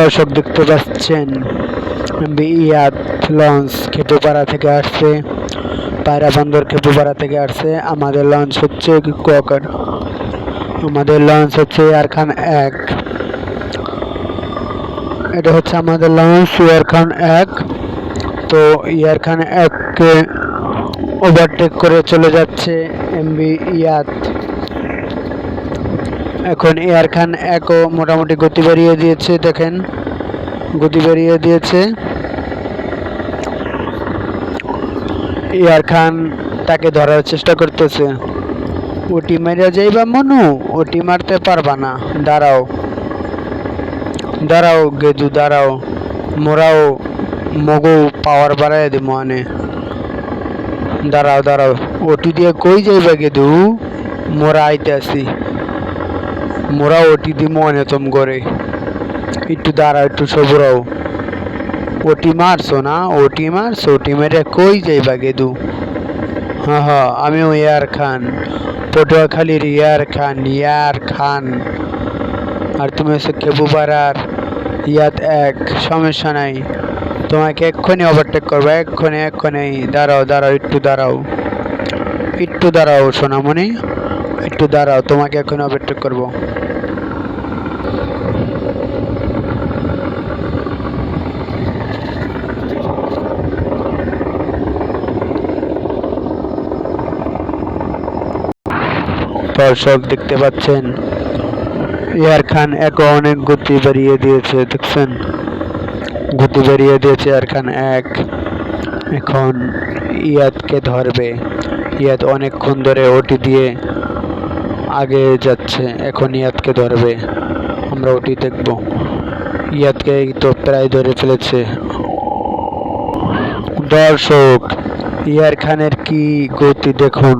দর্শক দেখতে পাচ্ছেন ইয়াত লঞ্চ খেপুপাড়া থেকে আসছে, পায়রা বন্দর খেপুপাড়া থেকে আসছে, আমাদের লঞ্চ হচ্ছে কুয়াকার আমাদের লঞ্চ হচ্ছে এয়ারখান এক। এটা হচ্ছে আমাদের লঞ্চ, এয়ারখান এক। তো ইয়ারখান এককে ওভারটেক করে চলে যাচ্ছে এমবি ইয়াত এখন এয়ার খান একও মোটামুটি গতি বাড়িয়ে দিয়েছে, দেখেন। গতি বাড়িয়ে দিয়েছে। এয়ার খান তাকে ধরার চেষ্টা করতেছে। ওটি মেরে যাইবা মনু, ওটি মারতে পারবা না। দাঁড়াও। দাঁড়াও, গেদু, দাঁড়াও। মোরাও মগু পাওয়ার বাড়াই দিব আনে। দাঁড়াও দাঁড়াও। ওটি দিয়ে কই যাইবা গেদু? মোরা আইতে আসি। মোরা ওটি দি মনে তোম করে। একটু দাঁড়াও, একটু সবরাও ওটি মারছো না? ওটি মারছো? ওটি মেরে কই যাইবা গেদু? হ্যাঁ হ্যাঁ আমিও ইয়ার খান। পটুয়াখালীর ইয়ার খান ইয়ার খান। আর তুমি হচ্ছে খেবুপাড়ার ইয়াত এক, সমস্যা নাই। তোমাকে এক্ষুনি ওভারটেক করব, এক্ষুনি এক্ষুনি। দাঁড়াও দাঁড়াও, একটু দাঁড়াও। একটু দাঁড়াও, সোনামণি। একটু দাঁড়াও, তোমাকে এখন অপেক্ষা করব। দর্শক দেখতে পাচ্ছেন এয়ার খান এক অনেক গতি বাড়িয়ে দিয়েছে, দেখছেন? গতি বাড়িয়ে দিয়েছে এয়ার খান এক। এখন ইয়াদকে ধরবে ইয়াদ অনেকক্ষণ ধরে ওটি দিয়ে আগে যাচ্ছে এখন ইয়াদকে ধরবে। আমরা ওটি দেখব। ইয়াদকে তো প্রায় ধরে ফেলেছে। দর্শক ইয়ার খানের কি গতি দেখুন?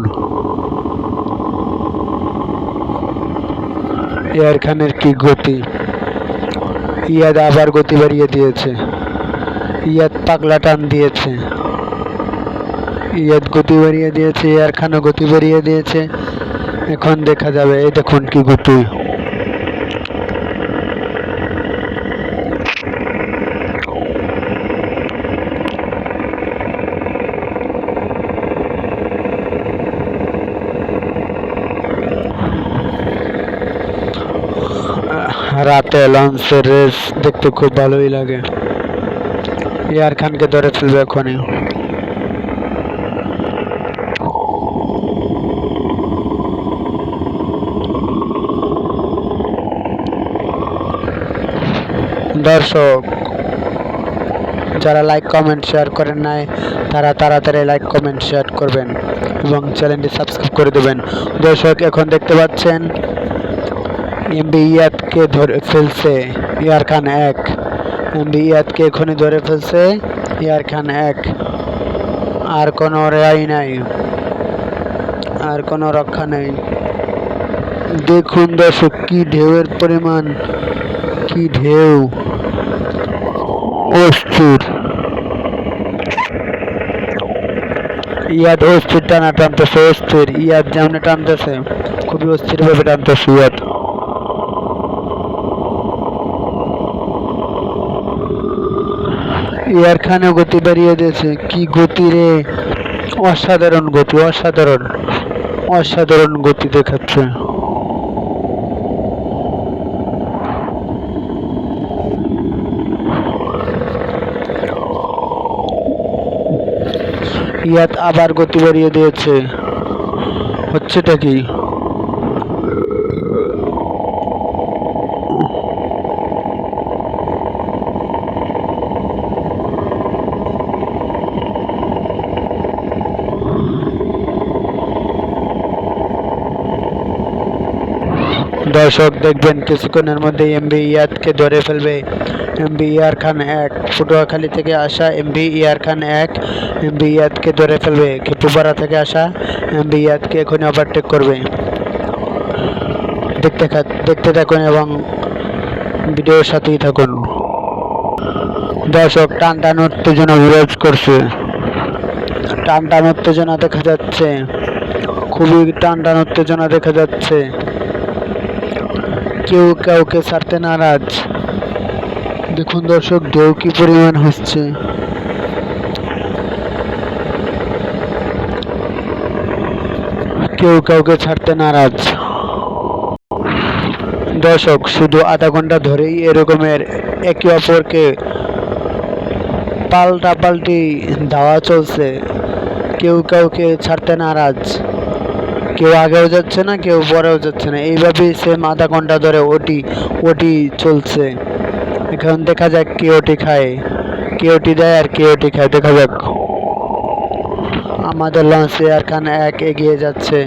ইয়ার খানের কি গতি? ইয়াদ আবার গতি বাড়িয়ে দিয়েছে। ইয়াদ পাগলা টান দিয়েছে। ইয়াদ গতি বাড়িয়ে দিয়েছে ইয়ার খানও গতি বাড়িয়ে দিয়েছে। এখন দেখা যাবে, এই দেখুন কি গতি রাতে লঞ্চের রেস দেখতে খুব ভালোই লাগে। ইয়ার খানকে ধরে ফেলবে এখনই। দর্শক, যারা লাইক কমেন্ট শেয়ার করেন নাই, তারা তাড়াতাড়ি লাইক কমেন্ট শেয়ার করবেন এবং চ্যানেলটি সাবস্ক্রাইব করে দেবেন। দর্শক, এখন দেখতে পাচ্ছেন এমবি ইয়াদকে ধরে ফেলছে ইয়ার খান এক। এমবি ইয়াদকে এখনই ধরে ফেলছে ইয়ার খান এক। আর কোনো রেয়াই নাই। আর কোনো রক্ষা নেই। দেখুন দর্শক, কি ঢেউয়ের পরিমাণ, কি ঢেউ। অস্থির ইয়াদ অস্থির টানা টানতেছে, অস্থির। ইয়াদ যেমন টানতেছে, খুবই অস্থির ভাবে টানতেছে ইয়াদ। ইয়ার খানে গতি বাড়িয়ে দিয়েছে। কি গতি রে? অসাধারণ গতি, অসাধারণ। অসাধারণ গতি দেখাচ্ছে। ইয়াত আবার গতি বাড়িয়ে দিয়েছে। হচ্ছেটা কি? দর্শক, দেখবেন কিছুক্ষণের মধ্যে এমবি ইয়াদকে ধরে ফেলবে। এমবি ইয়ার খান এক। পটুয়াখালী থেকে আসা এমবি ইয়ার খান এক। এমবি ইয়াদকে ধরে ফেলবে? খেপুপাড়া থেকে আসা এমবি ইয়াদকে এখনই ওভারটেক করবে। দেখতে দেখতে থাকুন এবং ভিডিওর সাথেই থাকুন। দর্শক টান টান উত্তেজনা বিরাজ করছে। টান টান উত্তেজনা দেখা যাচ্ছে। খুবই টান টান উত্তেজনা দেখা যাচ্ছে। কেউ কাউকে ছাড়তে নারাজ। দেখুন দর্শক, ঢেউ কি পরিমাণ হচ্ছে? কেউ কাউকে ছাড়তে নারাজ। দর্শক, শুধু আধা ঘণ্টা ধরেই এরকমের একে অপরকে পাল্টা পাল্টি ধাওয়া চলছে। কেউ কাউকে ছাড়তে নারাজ। কেউ আগেও যাচ্ছে না, কেউ পরেও যাচ্ছে না। এইভাবেই সেম আধা ঘণ্টা ধরে ওটি ওটি চলছে। এখন দেখা যাক কে ওটি খায়। কে ওটি দেয় আর কে ওটি খায়, দেখা যাক। আমাদের লঞ্চ এয়ারখান এক এগিয়ে যাচ্ছে।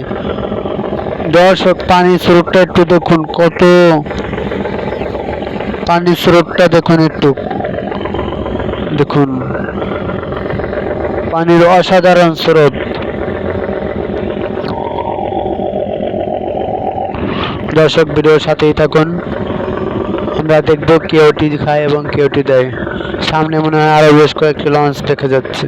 দর্শক, পানির স্রোতটা একটু দেখুন, কত? পানির স্রোতটা দেখুন একটু। দেখুন। পানির অসাধারণ স্রোত। দর্শক, ভিডিওর সাথেই থাকুন। আমরা দেখব কেউটি খায় এবং কেউটি দেয়। সামনে মনে হয় আরও বেশ কয়েকটি লঞ্চ দেখা যাচ্ছে।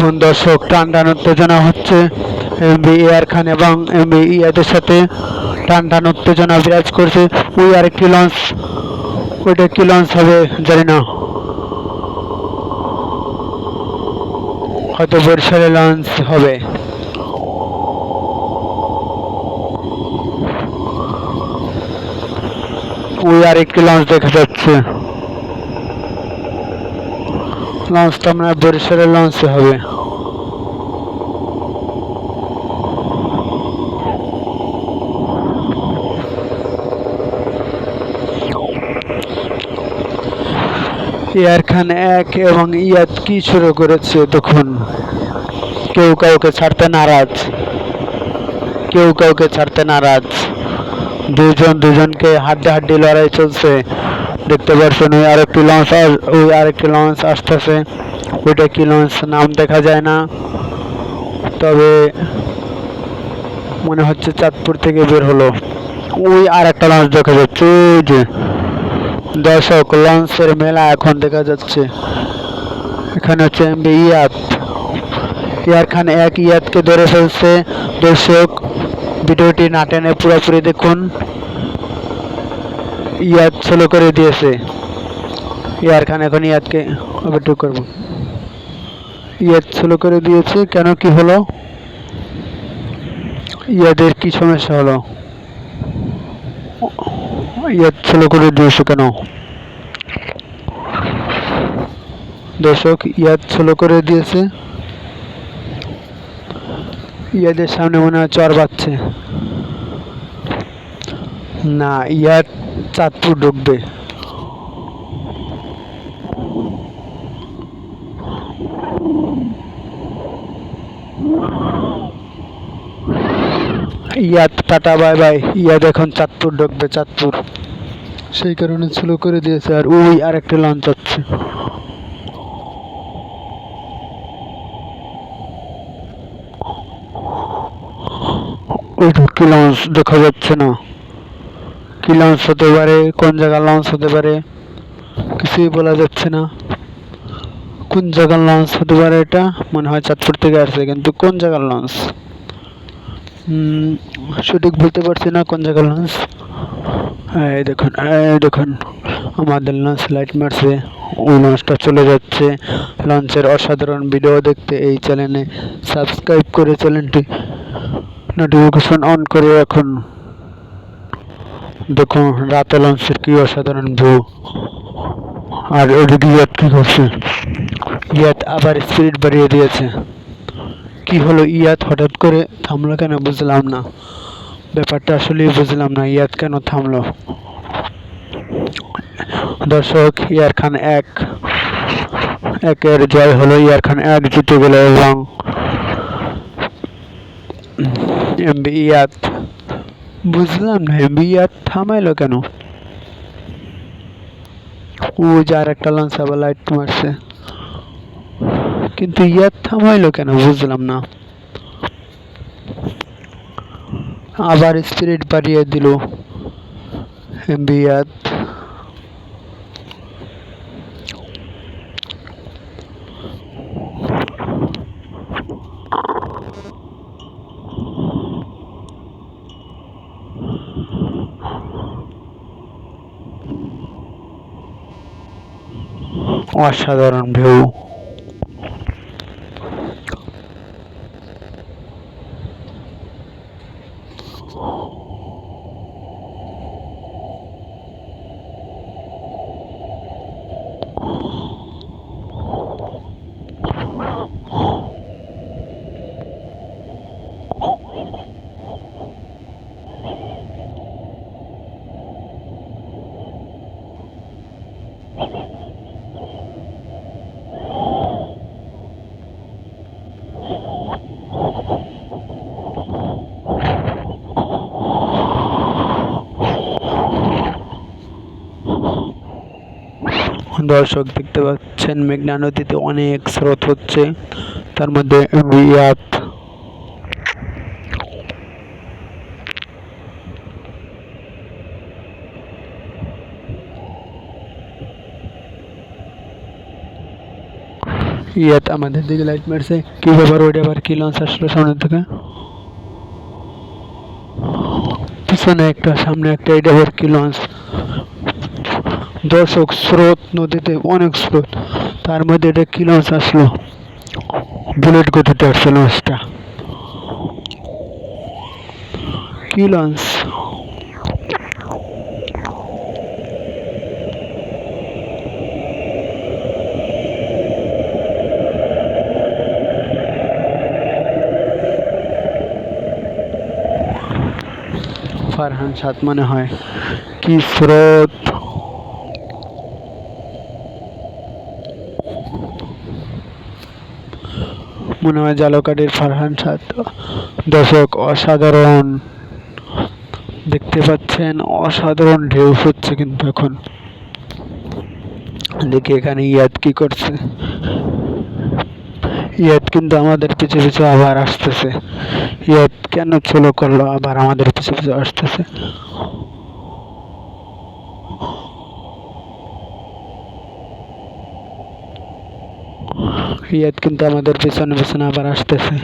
দেখুন দর্শক টান উত্তেজনা হচ্ছে। এমবি ইয়ার খান এবং এমবি ইয়াদের সাথে টান টান উত্তেজনা বিরাজ করছে। ওই আর একটি লঞ্চ ওইটা কি লঞ্চ হবে জানি না। হয়তো বরিশালে লঞ্চ হবে। ওই আর একটি লঞ্চ দেখা যাচ্ছে। লঞ্চটা আপনার বরিশালের লঞ্চে হবে। ইয়ার খান এক এবং ইয়াদ কি শুরু করেছে তখন কেউ কাউকে ছাড়তে নারাজ। কেউ কাউকে ছাড়তে নারাজ। দুজন দুজনকে হাড্ডি হাড্ডি লড়াই চলছে। দেখতে পাচ্ছেন ওই আরেকটি লঞ্চ ওই আরেকটি লঞ্চ আসতেছে। ওইটা কি লঞ্চ নাম দেখা যায় না। তবে মনে হচ্ছে চাঁদপুর থেকে বের হলো। ওই আর একটা লঞ্চ দেখা যাচ্ছে যে। দর্শক লঞ্চের মেলা এখন দেখা যাচ্ছে। এখানে হচ্ছে এমবি ইয়াত। ইয়ার খান এক ইয়াতকে ধরে ফেলছে। দর্শক, ভিডিওটি না টেনে পুরোপুরি দেখুন। ইয়াদ স্লো করে দিয়েছে। ইয়ার খান এখন ইয়াদকে ওভারটেক করব। ইয়াদ স্লো করে দিয়েছে, কেন কি হলো? ইয়াদের কি সমস্যা হলো? ইয়াদ স্লো করে দিয়েছে কেন? দর্শক, ইয়াদ স্লো করে দিয়েছে। ইয়াদের সামনে মনে হয় চর পাচ্ছে না ইয়াদ চাঁদপুর ঢুকবে। Iyad tata, bye bye. Iyad এখন চাঁদপুর ঢুকবে, চাঁদপুর। সেই কারণে স্লো করে দিয়েছে, আর ওই আরেকটা লঞ্চ হচ্ছে। ওই কি লঞ্চ দেখা যাচ্ছে না। কি লঞ্চ হতে পারে, কোন জায়গার লঞ্চ হতে পারে, কিছুই বলা যাচ্ছে না। কোন জায়গার লঞ্চ হতে পারে এটা, মনে হয় চাঁদপুর থেকে আসছে, কিন্তু কোন জায়গার লঞ্চ সঠিক বলতে পারছি না কোন জায়গার লঞ্চ এই দেখুন এই দেখুন, আমাদের লঞ্চ লাইট মারছে ওই লঞ্চটা চলে যাচ্ছে। লঞ্চের অসাধারণ ভিডিও দেখতে এই চ্যানেলে সাবস্ক্রাইব করে চ্যানেলটি নোটিফিকেশন অন করে রাখুন। দেখুন, রাতে লঞ্চের কি অসাধারণ ভিউ আর ওদিকে ইয়াত কি করছে ইয়াত আবার স্পিড বাড়িয়ে দিয়েছে। কি হলো ইয়াত? হঠাৎ করে থামলো কেন? বুঝলাম না। ব্যাপারটা আসলেই বুঝলাম না, ইয়াত কেন থামলো? দর্শক ইয়ার খান এক। একের জয় হলো ইয়ার খান এক, জিতে গেল এবং এমবি ইয়াত। বুঝলাম না বিয়ার থামাইলো কেন? ও যার একটা লঞ্চ আবার লাইট মারছে কিন্তু ইয়াত থামাইলো কেন? বুঝলাম না। আবার স্পিরিট বাড়িয়ে দিল। এমবি অসাধারণ ভিউ দর্শক দেখতে পাচ্ছেন, মেঘনা নদীতে অনেক স্রোত হচ্ছে। তার মধ্যে রিয়াত ইয়াত আমাদের দিকে লাইট মারছে। কি ব্যাপার, ওইটা আবার কি লঞ্চ আসলো সামনের থেকে? পিছনে একটা, সামনে একটা, এটা আবার কি লঞ্চ দর্শক, স্রোত নদীতে অনেক স্রোত। তার মধ্যে এটা কি লঞ্চ আসলো? বুলেট গতিতে আসছে লঞ্চটা কি লঞ্চ ফারহান সাত মনে হয়, কি স্রোত? মনে হয় জালকাটির ফারহান সাত দর্শক, অসাধারণ। দেখতে পাচ্ছেন, অসাধারণ ঢেউ হচ্ছে কিন্তু এখন। দেখি এখানে ইয়াদ কি করছে। ইয়াদ কিন্তু আমাদের পিছু পিছু আবার আসতেছে। ইয়াদ কেন চলো করল? আবার আমাদের পিছু পিছু আসতেছে। ইয়াদ কিন্তু আমাদের পিছনে পিছনে আবার আসতেছে।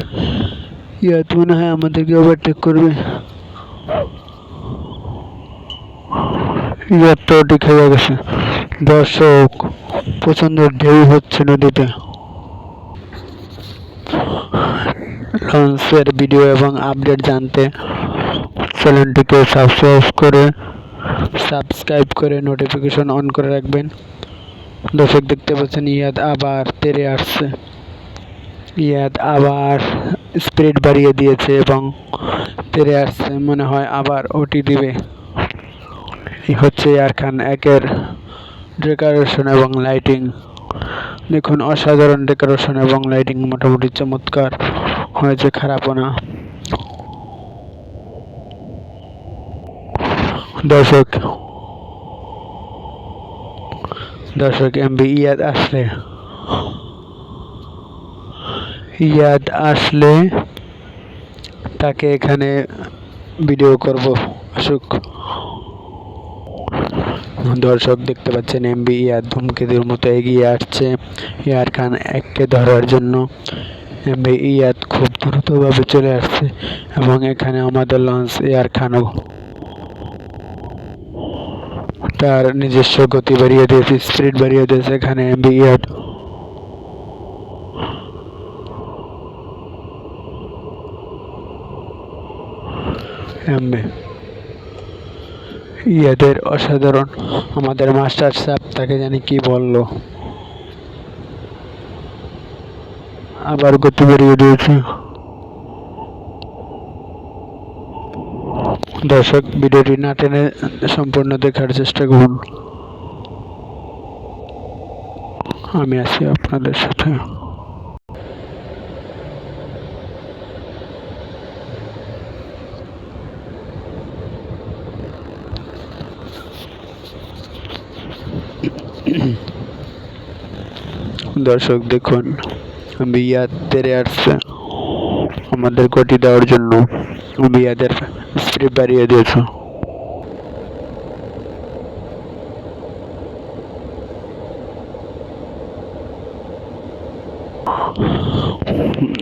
ইয়াদ মনে হয় আমাদেরকে ওভারটেক করবে। ইয়াদ তো ঠিক হয়ে গেছে। দর্শক প্রচণ্ড ঢেউ হচ্ছে নদীতে। লঞ্চের ভিডিও এবং আপডেট জানতে চ্যানেলটিকে সাবস্ক্রাইব করে সাবস্ক্রাইব করে নোটিফিকেশন অন করে রাখবেন। দর্শক দেখতে পাচ্ছেন, ইয়াদ আবার তেরে আসছে। ইয়াদ আবার স্পিড বাড়িয়ে দিয়েছে এবং তেরে আসছে, মনে হয় আবার ওটি দিবে। হচ্ছে এয়ার খান একের ডেকোরেশন এবং লাইটিং। দেখুন, অসাধারণ ডেকোরেশন এবং লাইটিং মোটামুটি চমৎকার হয়েছে খারাপও না। দর্শক দর্শক এমবি ইয়াদ আসলে। ইয়াদ আসলে তাকে এখানে ভিডিও করব, আসুক। দর্শক, দেখতে পাচ্ছেন এমবি ইয়াদ ধূমকেতুর মতো এগিয়ে আসছে। ইয়ার খান এককে ধরার জন্য এমবি ইয়াদ খুব দ্রুতভাবে চলে আসছে এবং এখানে আমাদের লঞ্চ এয়ার খানও। তার নিজস্ব গতি বাড়িয়ে দিয়েছে স্পিড বাড়িয়ে দিয়েছে এখানে ইয়াদ এমবি। ইয়াদের অসাধারণ। আমাদের মাস্টার সাহেব তাকে জানি কি বলল। আবার গতি বেরিয়ে দিয়েছে। দর্শক, ভিডিওটি না টেনে সম্পূর্ণ দেখার চেষ্টা করুন। আমি আছি আপনাদের সাথে। দর্শক, দেখুন বিয়াদ তেরে আসছে। আমাদের গতি দেওয়ার জন্য। বিয়াদের স্পিড বাড়িয়ে দিয়েছে।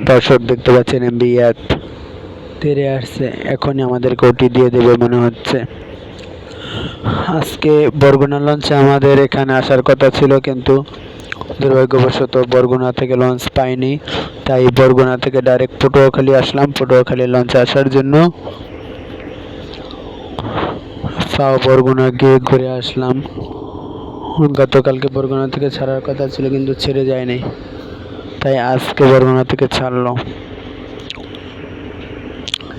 দর্শক, দেখতে পাচ্ছেন বিয়াদ তেরে আসছে। এখনই আমাদের গতি দিয়ে দেবে মনে হচ্ছে। আজকে বরগুনা লঞ্চে আমাদের এখানে আসার কথা ছিল, কিন্তু দুর্ভাগ্যবশত বরগুনা থেকে লঞ্চ পাইনি। তাই বরগুনা থেকে ডাইরেক্ট পটুয়াখালী আসলাম। পটুয়াখালী লঞ্চে আসার জন্য তাও বরগুনা গিয়ে ঘুরে আসলাম। গতকালকে বরগুনা থেকে ছাড়ার কথা ছিল কিন্তু ছেড়ে যায়নি। তাই আজকে বরগুনা থেকে ছাড়লো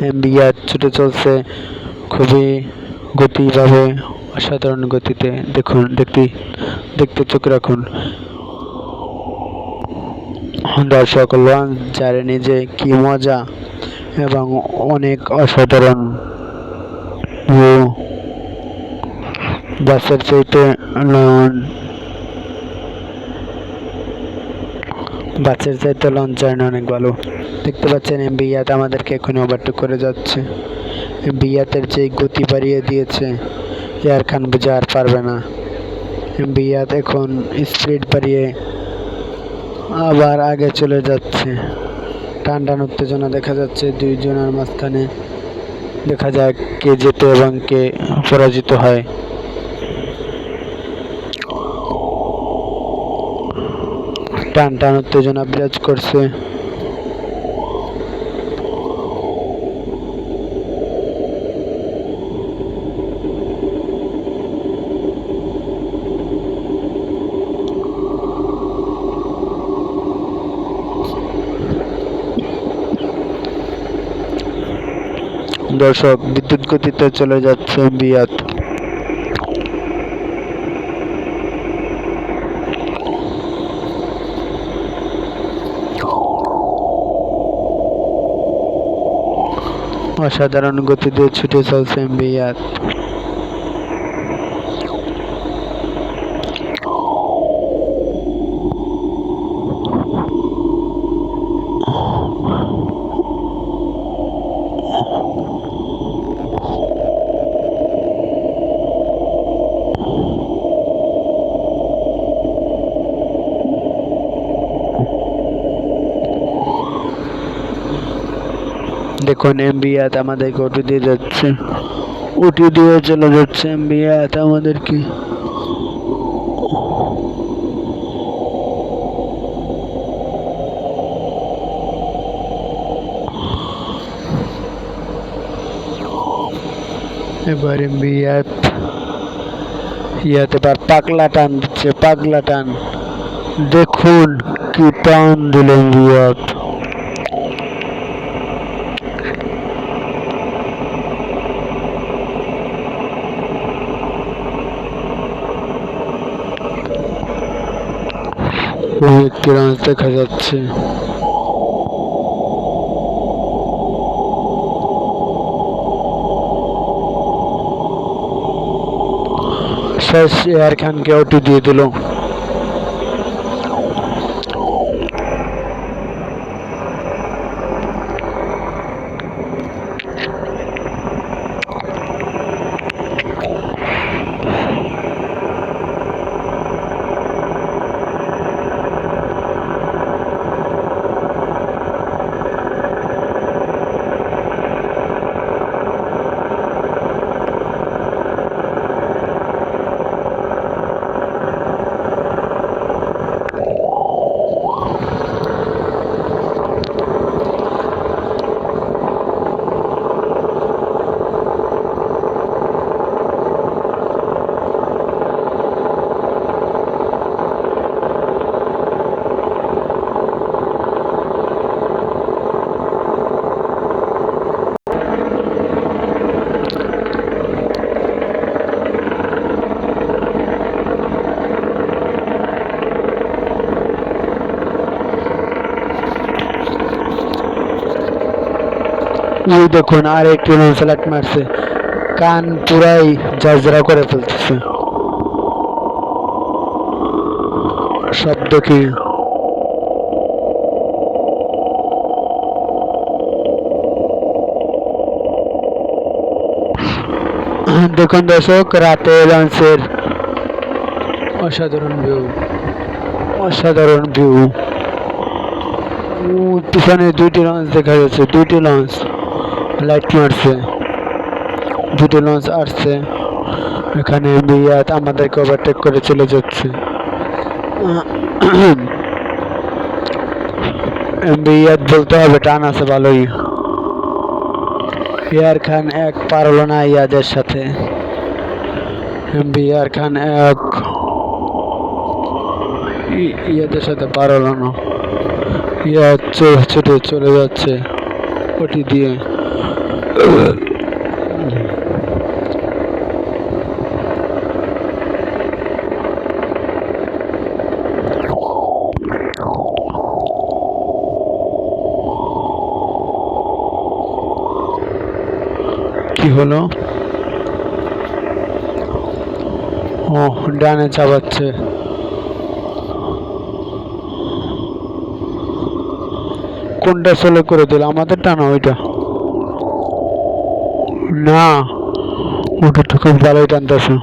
এমবিআর ছুটে চলছে খুবই গতিভাবে, অসাধারণ গতিতে। দেখুন, দেখতে দেখতে চোখ রাখুন। দর্শক লঞ্চ জার্নি যে কি মজা এবং অনেক অসাধারণ বাসের চাইতে বাসের চাইতে লঞ্চ জার্নি অনেক ভালো। দেখতে পাচ্ছেন এম বিয়াত আমাদেরকে এখনই ওভারটেক করে যাচ্ছে। বিয়াতের যে গতি বাড়িয়ে দিয়েছে এয়ার খান বুঝে আর পারবে না। বিয়াত এখন স্পিড বাড়িয়ে আবার আগে চলে যাচ্ছে। টান টান উত্তেজনা দেখা যাচ্ছে দুইজনের মাঝখানে। দেখা যায় কে জেতে এবং কে পরাজিত হয়। টান টান উত্তেজনা বিরাজ করছে। দর্শক বিদ্যুৎ গতিতে চলে যাচ্ছে বিয়াত। অসাধারণ গতিতে ছুটে চলছে বিয়াত। দেখুন এমবিআত আমাদেরকে ওটি দিয়ে যাচ্ছে। ওটি দিয়ে চলে যাচ্ছে এমবিআত আমাদেরকে। এবার এমবিআত ইয়াত এবার পাগলা টান দিচ্ছে, পাগলা টান। দেখুন কি টান দিলেন বিয়াত ওই দেখা যাচ্ছে। শেষ এয়ার খানকে ওটি দিয়ে দিল। এই দেখুন, আর একটি ফ্ল্যাট মারছে। কান পুরাই জাজরা করে ফেলতেছে। শব্দ কি? দেখুন দর্শক, রাতে লঞ্চের অসাধারণ ভিউ অসাধারণ ভিউ পিছনে দুইটি লঞ্চ দেখা যাচ্ছে, দুইটি লঞ্চ লাইট মারছে, দুটো লঞ্চ আসছে, এখানে বিয়াত আমাদেরকে ওভারটেক করে চলে যাচ্ছে। বিয়াত বলতে হবে, টান আছে ভালোই। ইয়ার খান এক পারল না ইয়াদের সাথে। বিয়ার খান এক, ইয়াদের সাথে পারল না। ইয়া ছুটে চলে যাচ্ছে ওটি দিয়ে। কি হলো? ও ডানে চাপাচ্ছে। কোনটা সোলো করে দিল? আমাদের না ওইটা। না ওটা তো খুব ভালোই টানতেছে।